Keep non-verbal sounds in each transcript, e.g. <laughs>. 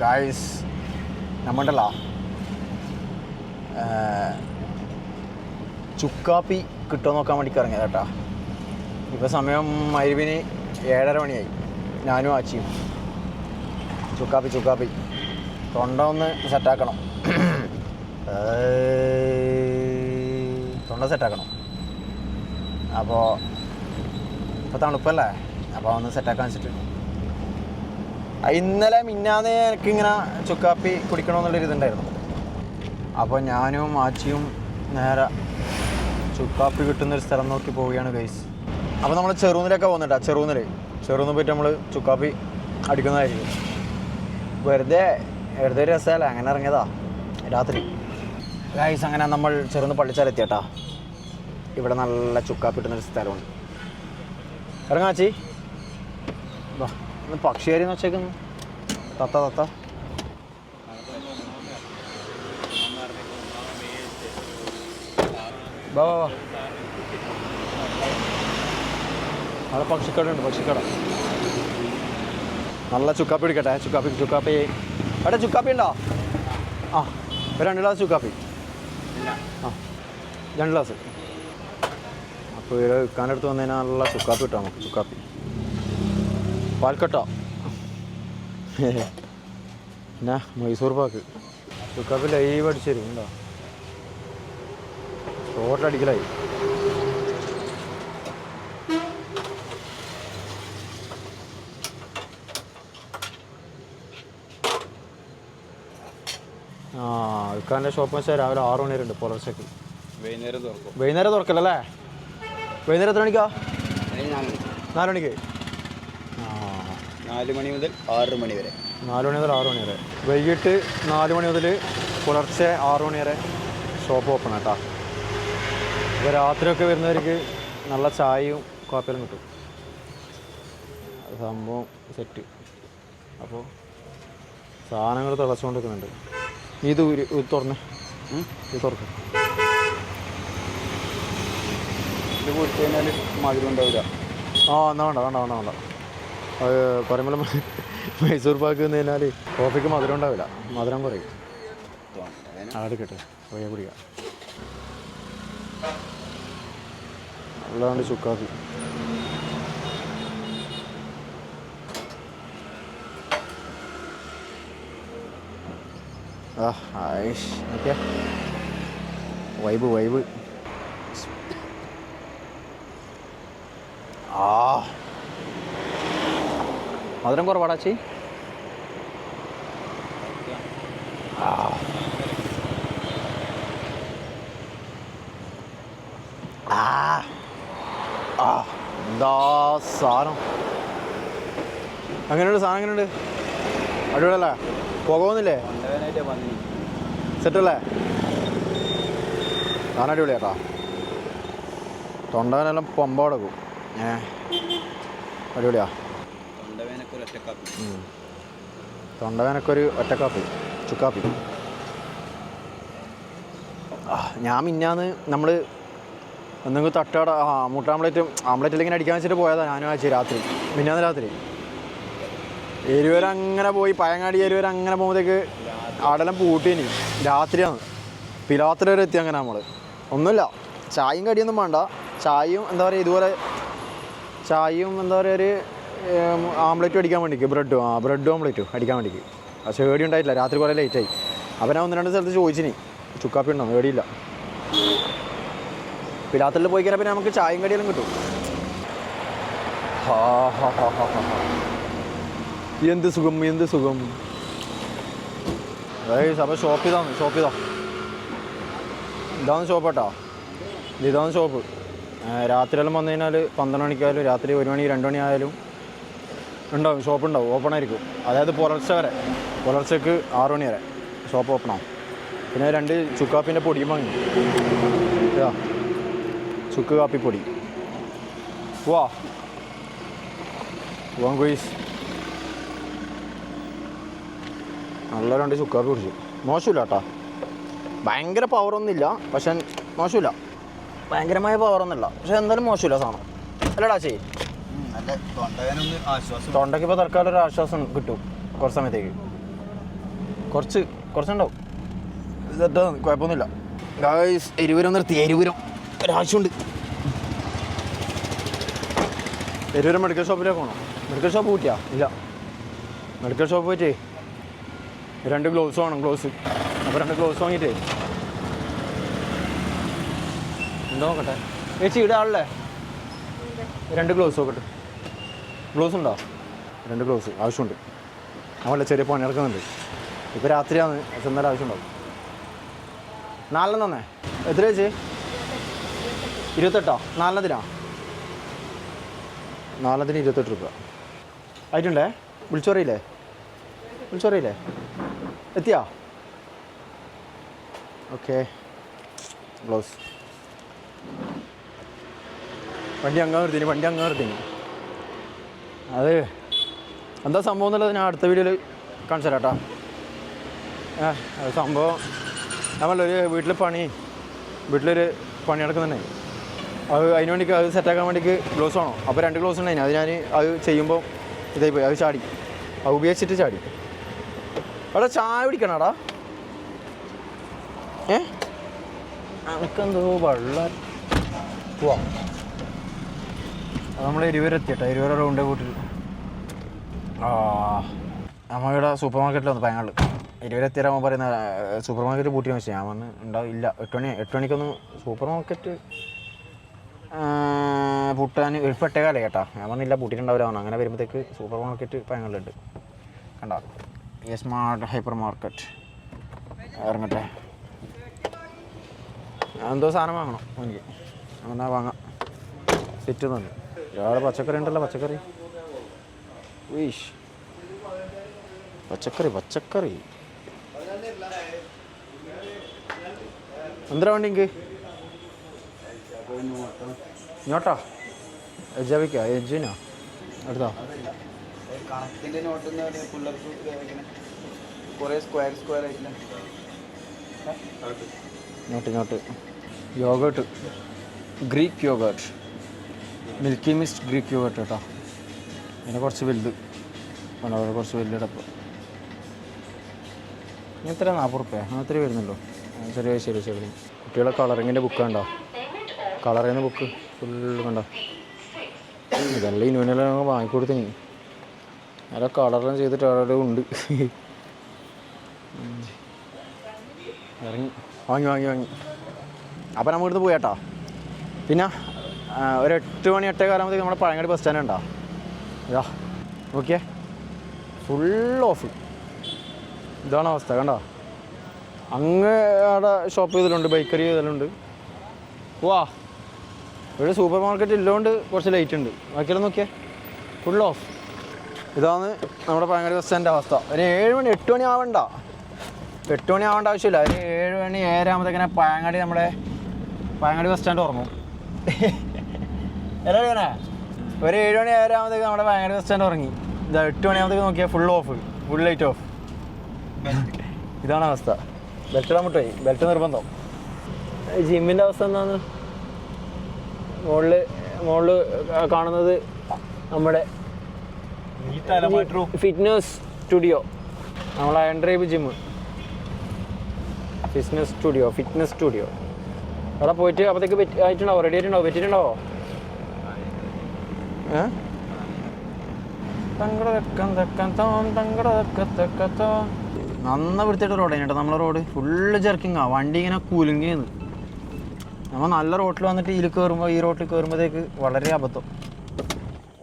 Guys നമ്മണ്ടല്ലോ ചുക്കാപ്പി കിട്ടുമോ നോക്കാൻ വേണ്ടി ഇറങ്ങിയത് കേട്ടാ. ഇപ്പോൾ സമയം മരുവിന് ഏഴര മണിയായി. ഞാനും ആച്ചിയും. ചുക്കാപ്പി ചുക്കാപ്പി. തൊണ്ട ഒന്ന് സെറ്റാക്കണം തൊണ്ട സെറ്റാക്കണം അപ്പോൾ ഇപ്പോൾ തണുപ്പല്ലേ? അപ്പോൾ ഒന്ന് സെറ്റാക്കാൻ വെച്ചിട്ട്. ആ, ഇന്നലെ മിന്നാന്ന് എനിക്ക് ഇങ്ങനെ ചുക്കാപ്പി കുടിക്കണമെന്നുള്ളൊരു ഇതുണ്ടായിരുന്നു. അപ്പോൾ ഞാനും ആച്ചിയും നേരെ ചുക്കാപ്പി കിട്ടുന്നൊരു സ്ഥലം നോക്കി പോവുകയാണ് ഗൈസ് അപ്പോൾ നമ്മൾ ചെറുന്നിലൊക്കെ പോകുന്നുണ്ടാ ചെറുന്നിൽ ചെറുന്ന് പോയിട്ട് നമ്മൾ ചുക്കാപ്പി അടിക്കുന്നതായിരിക്കും. വെറുതെ വെറുതെ ഒരു രസമല്ല അങ്ങനെ ഇറങ്ങിയതാ രാത്രി. ഗൈസ് അങ്ങനെ നമ്മൾ ചെറുന്ന് പള്ളിച്ചാലെത്തിയട്ടാ ഇവിടെ നല്ല ചുക്കാപ്പി കിട്ടുന്നൊരു സ്ഥലമുണ്ട്. ഇറങ്ങാച്ചി വാ. ഒന്ന് പക്ഷിയാരി വെച്ചേക്കുന്നു. തത്ത തത്ത. വാ വാ അവിടെ പക്ഷിക്കട നല്ല ചുക്കാപ്പി എടുക്കട്ടെ ചുക്കാപ്പി ചുക്കാപ്പി. അവിടെ ചുക്കാപ്പി ഉണ്ടോ? ആ രണ്ട് ഗ്ലാസ് ചുക്കാപ്പി. ആ രണ്ട് ഗ്ലാസ്. അപ്പോൾ ഇവിടെ വിൽക്കാനടുത്ത് വന്നു കഴിഞ്ഞാൽ നല്ല ചുക്കാപ്പി കിട്ടാം നമുക്ക് ചുക്കാപ്പി. പാൽക്കട്ട. എന്നാ മൈസൂർ പാക്ക്. ചുക്കാപ്പി ലൈവ് അടിച്ചു തരും ഉണ്ടോ ഷോർട്ടടിക്കലായി ആ ഇക്കാന്റെ ഷോപ്പ് വെച്ചാൽ രാവിലെ ആറ് മണി വരെ ഉണ്ട് പുലർച്ചയ്ക്ക്. വൈകുന്നേരം തുറക്കും. വൈകുന്നേരം തുറക്കല്ലേ വൈകുന്നേരം എത്ര മണിക്കാ? നാലുമണിക്ക് നാല് മണിക്ക്. നാല് മണി മുതൽ ആറ് മണി വരെ. നാല് മണി മുതൽ ആറ് മണി വരെ. വൈകിട്ട് നാല് മണി മുതൽ പുലർച്ചെ ആറ് മണി വരെ ഷോപ്പ് ഓപ്പൺ കേട്ടോ അപ്പോൾ രാത്രിയൊക്കെ വരുന്നവർക്ക് നല്ല ചായയും കോപ്പിയും കിട്ടും. സംഭവം സെറ്റ് അപ്പോൾ സാധനങ്ങൾ തിളച്ചുകൊണ്ടിരിക്കുന്നുണ്ട് ഇത് ഊരി ഇത് തുറന്ന്. ഇത് തുറക്കും. ഇത് കുടിച്ചു കഴിഞ്ഞാൽ മധുരം ഉണ്ടാവില്ല ആ എന്നാ വേണ്ട വേണ്ട വേണ്ട വേണ്ട. പറയുമ്പോൾ മൈസൂർ പാക്ക് എന്ന് കഴിഞ്ഞാൽ കോഫിക്ക് മധുരം ഉണ്ടാവില്ല. മധുരം കുറയും. ആട് എടുക്കട്ടെ പോയാൽ കുടിക്കാം. അല്ലാണ്ട് ചുക്കാഫി വൈബ് വൈബ്. ആ. മധുരം കുറവാടാ ചേ ആ. ആ. എന്താ സാധനം? അങ്ങനെയുണ്ട് സാധനം എങ്ങനെയുണ്ട്? അടിപൊളിയല്ലേ? പോകുന്നില്ലേ സെറ്റല്ലേ? സാധനം അടിപൊളിയാട്ടാ. തൊണ്ടവനെല്ലാം പമ്പ കൊടുക്കും ഏ. അടിപൊളിയാ. ഒരു ഒറ്റക്കാപ്പി ഒറ്റക്കാപ്പി ചുക്കാപ്പി. ഞാൻ മിന്നാന്ന് നമ്മൾ എന്തെങ്കിലും തട്ടാട ആ മുട്ട ആംപ്ലേറ്റ് ആംപ്ലേറ്റിൽ ഇങ്ങനെ അടിക്കാൻ വെച്ചിട്ട് പോയതാണ് ഞാനും ആഴ്ച രാത്രി. മിന്നാന്ന് രാത്രി. എരുവര അങ്ങനെ പോയി പയങ്ങാടി എരുവര അങ്ങനെ പോകുമ്പോഴത്തേക്ക് അവിടെല്ലാം പൂട്ടിനി. രാത്രിയാണ്. പിലാത്തിൽ വരെ എത്തി അങ്ങനെ നമ്മൾ ഒന്നുമില്ല. ചായയും കടിയൊന്നും വേണ്ട. ചായയും എന്താ പറയുക ഇതുപോലെ ചായയും എന്താ പറയുക ഒരു ആംപ്ലേറ്റും അടിക്കാൻ വേണ്ടിക്ക് ബ്രെഡും ആ ബ്രെഡും ആംലെറ്റും അടിക്കാൻ വേണ്ടിക്ക്. പക്ഷേ ഏടി ഉണ്ടായിട്ടില്ല രാത്രി കുറേ ലേറ്റായി അവനാ ഒന്ന് രണ്ട് സ്ഥലത്ത് ചോദിച്ചിനി ചുക്കാപ്പി ഉണ്ടോ? ഏടിയില്ല പിലാത്തലിൽ പോയി കഴിഞ്ഞാൽ പിന്നെ നമുക്ക് ചായയും കടിയെല്ലാം കിട്ടും. എന്ത് സുഖം എന്ത് സുഖം. അതായത് ഷോപ്പ് ഇതാണ് ഷോപ്പ് ഇതാ. ഇതാണ് ഷോപ്പ് കേട്ടോ ഇതാണ് ഷോപ്പ് രാത്രിയെല്ലാം വന്നു കഴിഞ്ഞാൽ പന്ത്രണ്ട് മണിക്കായാലും രാത്രി ഒരു മണി രണ്ട് മണി ആയാലും ഉണ്ടാവും ഷോപ്പ് ഉണ്ടാവും ഓപ്പൺ ആയിരിക്കും. അതായത് പുലർച്ചെ വരെ പുലർച്ചയ്ക്ക് ആറു മണി വരെ ഷോപ്പ് ഓപ്പൺ ആവും. പിന്നെ രണ്ട് ചുക്കാപ്പിന്റെ പൊടിയും വാങ്ങി. ചുക്ക് കാപ്പിപ്പൊടി വാ വാങ്കുയിസ് നല്ല രണ്ട് ചുക്കാപ്പി കുടിച്ചു. മോശമില്ല കേട്ടോ. ഭയങ്കര പവറൊന്നുമില്ല പക്ഷെ മോശമില്ല. ഭയങ്കരമായ പവറൊന്നുമില്ല പക്ഷെ എന്തായാലും മോശമില്ല സാധനം. അല്ലടാ ആശ്വാസം തൊണ്ടയ്ക്ക് ഇപ്പോൾ തൽക്കാലം ഒരു ആശ്വാസം കിട്ടും കുറച്ച് സമയത്തേക്ക്. കുറച്ച് കുറച്ചുണ്ടാവും. ഇതെട്ടാ കുഴപ്പമൊന്നുമില്ല. ഗായ്സ് എരിപുരം നിർത്തി എരിപുരം ഒരാവശ്യമുണ്ട് എരിപുരം മെഡിക്കൽ ഷോപ്പിലേക്ക് പോകണം മെഡിക്കൽ ഷോപ്പ് പോയിട്ടാ ഇല്ല. മെഡിക്കൽ ഷോപ്പ് പോയിട്ടേ രണ്ട് ഗ്ലൗസ് വേണം ഗ്ലൗസ് അപ്പോൾ രണ്ട് ഗ്ലൗസ് വാങ്ങിയിട്ടേ. എന്താ നോക്കട്ടെ? ചേച്ചി ഇവിടെ ആളല്ലേ? രണ്ട് ഗ്ലൗസ് നോക്കട്ടെ. ഗ്ലൗസ് ഉണ്ടോ രണ്ട് ഗ്ലൗസ് ആവശ്യമുണ്ട്. അവളെ ചെറിയ പണി നടക്കുന്നുണ്ട്. ഇപ്പോൾ രാത്രിയാണ്. ചെന്നാൽ ആവശ്യമുണ്ടാവും. നാലെണ്ണം തന്നെ എത്ര വെച്ച് ഇരുപത്തെട്ടോ? നാലെണ്ണത്തിനാ? നാലെണ്ണത്തിന് ഇരുപത്തെട്ട് രൂപ. ആയിട്ടുണ്ടേ? വിളിച്ചോറിയില്ലേ? വിളിച്ചോറിയില്ലേ? എത്തിയാ? ഓക്കെ. ഗ്ലൗസ് വണ്ടി അങ്ങ് നിർത്തിന് വണ്ടി അങ്ങ് നിർത്തിന് അത് എന്താ സംഭവം എന്നുള്ളത് ഞാൻ അടുത്ത വീഡിയോയിൽ കാണിച്ചു തരാം കേട്ടോ. സംഭവം നമ്മളൊരു വീട്ടിൽ പണി വീട്ടിലൊരു പണി നടക്കുന്നുണ്ടേ. അത് അതിന് വേണ്ടിക്ക് അത് സെറ്റാക്കാൻ വേണ്ടിക്ക് ഗ്ലോസ് വേണം. അപ്പോൾ രണ്ട് ഗ്ലോസ് ഉണ്ടായിന്. അത് ഞാൻ അത് ചെയ്യുമ്പോൾ ഇതായി പോയി. അത് ചാടി. അത് ഉപയോഗിച്ചിട്ട് ചാടി. അവിടെ ചായ കുടിക്കണടാ. ഏ? എനിക്കെന്തോ വെള്ളം. പോവാം നമ്മൾ ഇരുവരെത്തിയട്ടോ. ഇരുവരെ റൗണ്ട് കൂട്ടിൽ ആ നമ്മളിവിടെ സൂപ്പർ മാർക്കറ്റിൽ വന്നു പയങ്ങളിൽ ഇരുവരെത്തിയാകുമ്പോൾ പറയുന്ന സൂപ്പർ മാർക്കറ്റ് പൂട്ടി വെച്ചാൽ ഞാൻ വന്ന് ഉണ്ടാവും ഇല്ല. എട്ട് മണി എട്ട് മണിക്കൊന്ന് സൂപ്പർ മാർക്കറ്റ് പൂട്ടാൻ ഒരു പെട്ടേകാലേ കേട്ടാ. ഞാൻ വന്നില്ല പൂട്ടിയിട്ടുണ്ടാവില്ല അങ്ങനെ വരുമ്പോഴത്തേക്ക് സൂപ്പർ മാർക്കറ്റ് പയങ്ങളിലുണ്ട് കണ്ട? ഈ സ്മാർട്ട് ഹൈപ്പർ മാർക്കറ്റ് ഇറങ്ങട്ടെ. എന്തോ സാധനം വാങ്ങണം. എനിക്ക് അങ്ങനെ വാങ്ങാം. സെറ്റ് തന്നെ. ഇയാളെ പച്ചക്കറി ഉണ്ടല്ലോ പച്ചക്കറി. വീഷ് പച്ചക്കറി പച്ചക്കറി. എന്തിനാ വണ്ടി എനിക്ക് ഇങ്ങോട്ടാ? എജാവിക്കാ എജിനാ? എടുത്തോ. കണക്കിന്റെ നോട്ട് എന്ന് പറയുന്നത് പിള്ളേർക്ക് ഇങ്ങനെ കുറേ സ്ക്വയർ സ്ക്വയർ ആയിട്ടില്ല? ഇങ്ങോട്ട് ഇങ്ങോട്ട് yoghurt. Greek yoghurt. Milky Mist Greek yoghurt കേട്ടോ. ഇതിനെ കുറച്ച് വലുത്. വേണ്ട കുറച്ച് കുറച്ച് വലുതപ്പോൾ ഇത്ര നാൽപ്പത് റുപ്യ വരുന്നല്ലോ ആ, ചെറിയ ശരി ശരി കുട്ടികളെ കളറിങ്ങിന്റെ ബുക്ക് കണ്ടോ? കളറിങ്ങിന്റെ ബുക്ക് ഫുള്ള് കണ്ടോ? ഇതെല്ലാം ഇനുവിനെല്ലാം വാങ്ങിക്കൊടുത്തിന് നല്ല കളറെല്ലാം ചെയ്തിട്ട് അവിടെ ഉണ്ട്. ഇറങ്ങി. വാങ്ങി വാങ്ങി വാങ്ങി. അപ്പം നമ്മൾ ഇവിടുന്ന് പോയാട്ടോ പിന്നെ ഒരു എട്ട് മണി എട്ടേ കാലാകുമ്പോഴത്തേക്ക് നമ്മുടെ പഴങ്ങാടി ബസ് സ്റ്റാൻഡ് ഉണ്ടോ? നോക്കിയേ. ഫുൾ ഓഫ് ഇതാണ് അവസ്ഥ കണ്ടോ? അങ്ങ് അവിടെ ഷോപ്പ് ചെയ്തിട്ടുണ്ട് ബേക്കറി ചെയ്തിട്ടുണ്ട്. വാ. ഇവിടെ സൂപ്പർ മാർക്കറ്റ് ഇല്ലോണ്ട് കുറച്ച് ലൈറ്റ് ഉണ്ട്. ബാക്കിയെല്ലാം നോക്കിയേ. ഫുൾ ഓഫ് ഇതാണ് നമ്മുടെ പഴങ്ങാടി ബസ് സ്റ്റാൻഡിന്റെ അവസ്ഥ. ഒരു ഏഴ് മണി എട്ട് മണി ആവണ്ട. എട്ട് മണി ആവേണ്ട ആവശ്യമില്ല. ഒരു ഏഴ് മണി ഏഴാകുമ്പോഴത്തേക്കിനെ പഴങ്ങാടി നമ്മുടെ പഴങ്ങാടി ബസ് സ്റ്റാൻഡ് ഉറങ്ങും എല്ലാവരും ഇങ്ങനെ ഒരു ഏഴ് മണി ഏഴാകുമ്പോഴത്തേക്ക് നമ്മുടെ ഭയങ്കര ബസ് സ്റ്റാൻഡ് ഉറങ്ങി. ഇതാ എട്ട് മണിയാകുമ്പോഴത്തേക്ക് നോക്കിയാൽ full off full light off ഇതാണ് അവസ്ഥ. ബെൽറ്റ് ഇടാൻ മുട്ടായി ബെൽറ്റ് നിർബന്ധം. ജിമ്മിന്റെ അവസ്ഥ എന്താണ് മുകളിൽ മുകളിൽ കാണുന്നത് നമ്മുടെ ഫിറ്റ്നസ് സ്റ്റുഡിയോ നമ്മളെ drive gym fitness studio fitness studio അവിടെ പോയിട്ട് അപ്പോഴത്തേക്ക് ആയിട്ടുണ്ടാവോ? റെഡി ആയിട്ടുണ്ടാവോ? പറ്റിയിട്ടുണ്ടാവോ നന്ന വൃത്തിയായിട്ട് റോഡ് കേട്ടോ നമ്മളെ റോഡ് ഫുള്ള് ജെർക്കിങ്ങാ വണ്ടി ഇങ്ങനെ കൂലുങ്ങിന്ന് നമ്മൾ നല്ല റോട്ടിൽ വന്നിട്ട് ഇതിൽ കയറുമ്പോൾ ഈ റോട്ടിൽ കയറുമ്പോഴത്തേക്ക് വളരെ അബദ്ധം.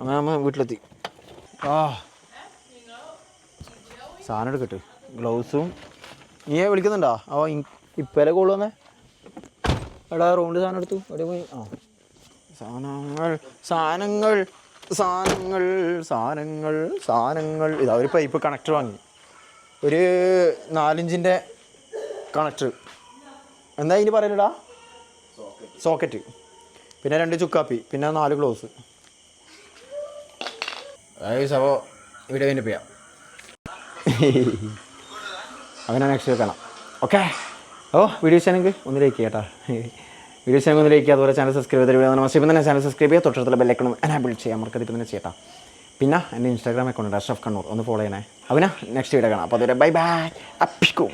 അങ്ങനെ നമ്മൾ വീട്ടിലെത്തി. ആ. സാധനം എടുക്കട്ടെ. ഗ്ലൗസും നീയെ വിളിക്കുന്നുണ്ടോ? അപ്പോൾ ഇപ്പലെ കോൾ വന്നേ? എടാ റൂമിൽ സാധനം എടുത്തു. എവിടെ പോയി. ആ. സാധനങ്ങൾ സാധനങ്ങൾ സാധനങ്ങൾ സാധനങ്ങൾ സാധനങ്ങൾ ഇതാ ഒരു പൈപ്പ് കണക്ടർ വാങ്ങി. ഒരു നാലിഞ്ചിന്റെ കണക്ടർ എന്താ ഇനി പറയലടാ? സോക്കറ്റ് പിന്നെ രണ്ട് ചുക്കാപ്പി പിന്നെ നാല് ഗ്ലോസ് അപ്പോൾ ഇവിടെ കഴിഞ്ഞ് പോയാം. അങ്ങനെ നെക്സ്റ്റ് കാണാം ഓക്കെ ഓ വീഡിയോ ചാനൽ ഒന്ന് ലൈക്ക് ചെയ്യാം <laughs> വീഡിയോ ചാനൽ ഒന്ന് ലൈക്ക് ചെയ്യുക അതുപോലെ ചാനൽ സബ്സ്ക്രൈബ് ചെയ്ത് നമസ്തേ ഇപ്പം തന്നെ ചാനൽ സബ്സ്ക്രൈബ് ചെയ്യുക തൊട്ടടുത്തുള്ള ബെല്ലൈക്കണം എനാബിൾ ചെയ്യാം നമുക്ക് അതിപ്പോൾ തന്നെ ചെയ്യട്ടാ പിന്നെ എന്റെ ഇൻസ്റ്റാഗ്രാം അക്കൗണ്ട് അഷ്റഫ് കണ്ണൂർ ഒന്ന് ഫോളോ ചെയ്യണേ. അവനാ നെക്സ്റ്റ് വീഡിയോ കാണാം. അപ്പോൾ അതുവരെ ബൈ ബൈ അപ്പിക്കും.